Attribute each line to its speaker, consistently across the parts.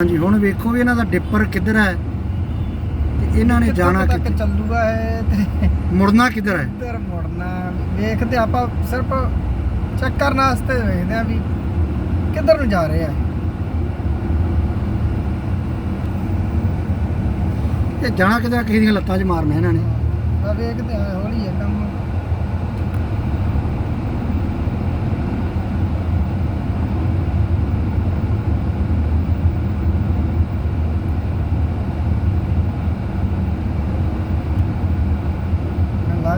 Speaker 1: ਹਾਂਜੀ ਹੁਣ ਵੇਖੋ ਵੀ ਇਹਨਾਂ ਦਾ ਡਿੱਪਰ ਕਿੱਧਰ ਹੈ ਤੇ ਇਹਨਾਂ ਨੇ ਜਾਣਾ
Speaker 2: ਕਿੱਥੋਂ ਤੱਕ
Speaker 1: ਕਿੱਥੇ?
Speaker 2: ਚੱਲੂਗਾ ਇਹ ਤੇ
Speaker 1: ਮੁੜਨਾ ਕਿੱਧਰ ਹੈ?
Speaker 2: ਇੱਧਰ ਮੁੜਨਾ? ਵੇਖਦੇ ਆਪਾਂ ਸਿਰਫ ਚੈੱਕ ਕਰਨ ਵਾਸਤੇ ਵੇਖਦੇ ਆ ਵੀ ਕਿੱਧਰ ਨੂੰ ਜਾ ਰਹੇ ਆ।
Speaker 1: ਇਹ ਜਾਣਾ ਕਿੱਧਰ? ਕਿਸੇ ਦੀਆਂ ਲੱਤਾਂ 'ਚ ਮਾਰਨਾ ਇਹਨਾਂ ਨੇ।
Speaker 2: ਆ ਵੇਖਦੇ ਆ ਹੌਲੀ ਹੈ।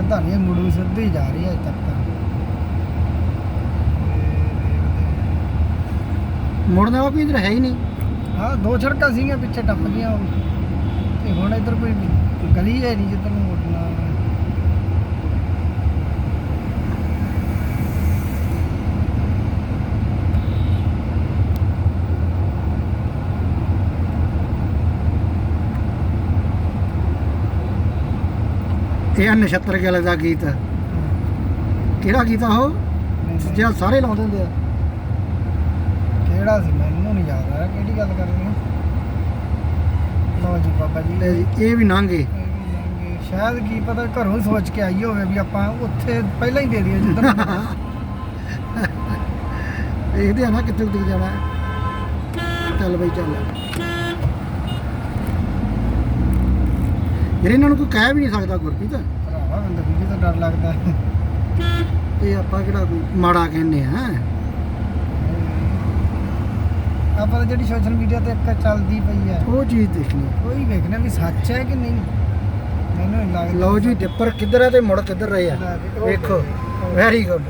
Speaker 2: ਲੱਗਦਾ ਨਹੀਂ ਇਹ ਮੁੜੂ ਸਿੱਧੀ ਜਾ ਰਹੀ ਹੈ ਅਜੇ ਤੱਕ ਤਾਂ।
Speaker 1: ਮੁੜਨਾ ਉਹ ਵੀ ਇੱਧਰ ਹੈ ਹੀ ਨਹੀਂ।
Speaker 2: ਹਾਂ ਦੋ ਸੜਕਾਂ ਸੀਗੀਆਂ ਪਿੱਛੇ ਟੱਪ ਗਈਆਂ ਉਹ। ਤੇ ਹੁਣ ਇੱਧਰ ਕੋਈ ਗਲੀ ਹੈ ਨਹੀਂ ਜਿੱਧਰ ਨੂੰ ਮੁੜਨਾ।
Speaker 1: ਇਹ ਆ ਨਛੱਤਰ ਗਿੱਲ ਦਾ ਗੀਤ। ਕਿਹੜਾ ਗੀਤ ਆ ਉਹ? ਜਿਹੜਾ ਸਾਰੇ ਲਾਉਂਦੇ ਹੁੰਦੇ ਆ।
Speaker 2: ਕਿਹੜਾ ਸੀ? ਮੈਨੂੰ ਨਹੀਂ ਯਾਦ ਆ ਕਿਹੜੀ ਗੱਲ ਕਰ ਰਹੇ ਹੋ? ਲਓ ਜੀ ਬਾਬਾ ਜੀ।
Speaker 1: ਲੈ ਜੀ, ਇਹ ਵੀ ਲੰਘੇ।
Speaker 2: ਸ਼ਾਇਦ ਕੀ ਪਤਾ ਘਰੋਂ ਹੀ ਸੋਚ ਕੇ ਆਈ ਹੋਵੇ ਵੀ ਆਪਾਂ ਉੱਥੇ ਪਹਿਲਾਂ ਹੀ ਦੇ ਦਈਏ ਜਿੱਧਰ
Speaker 1: ਦੇਖਦੇ ਆ ਨਾ ਕਿੱਥੇ ਕਿੱਥੇ ਜਾਣਾ। ਚੱਲ ਬਈ ਚੱਲ। ਯਾਰ ਇਹਨਾਂ ਨੂੰ ਕੋਈ ਕਹਿ ਵੀ ਨਹੀਂ ਸਕਦਾ ਗੁਰਪ੍ਰੀਤ।
Speaker 2: ਭਰਾਵਾ ਮੈਨੂੰ ਵੀ ਤਾਂ ਡਰ ਲੱਗਦਾ।
Speaker 1: ਇਹ ਆਪਾਂ ਕਿਹੜਾ ਕੋਈ ਮਾੜਾ ਕਹਿੰਦੇ ਆ
Speaker 2: ਆਪਾਂ ਤਾਂ ਜਿਹੜੀ ਸੋਸ਼ਲ ਮੀਡੀਆ ਤੇ ਇੱਕ ਚੱਲਦੀ ਪਈ ਹੈ।
Speaker 1: ਉਹ ਚੀਜ਼ ਦੇਖਣੀ
Speaker 2: ਕੋਈ ਵੇਖਣਾ ਵੀ ਸੱਚ ਹੈ ਕਿ ਨਹੀਂ। ਮੈਨੂੰ ਨਹੀਂ ਲੱਗਦਾ।
Speaker 1: ਲਓ ਜੀ ਡਿੱਪਰ ਕਿੱਧਰ ਹੈ ਤੇ ਮੁੜ ਕਿੱਧਰ ਰਹੇ ਆ?
Speaker 2: ਵੇਖੋ।
Speaker 1: Very good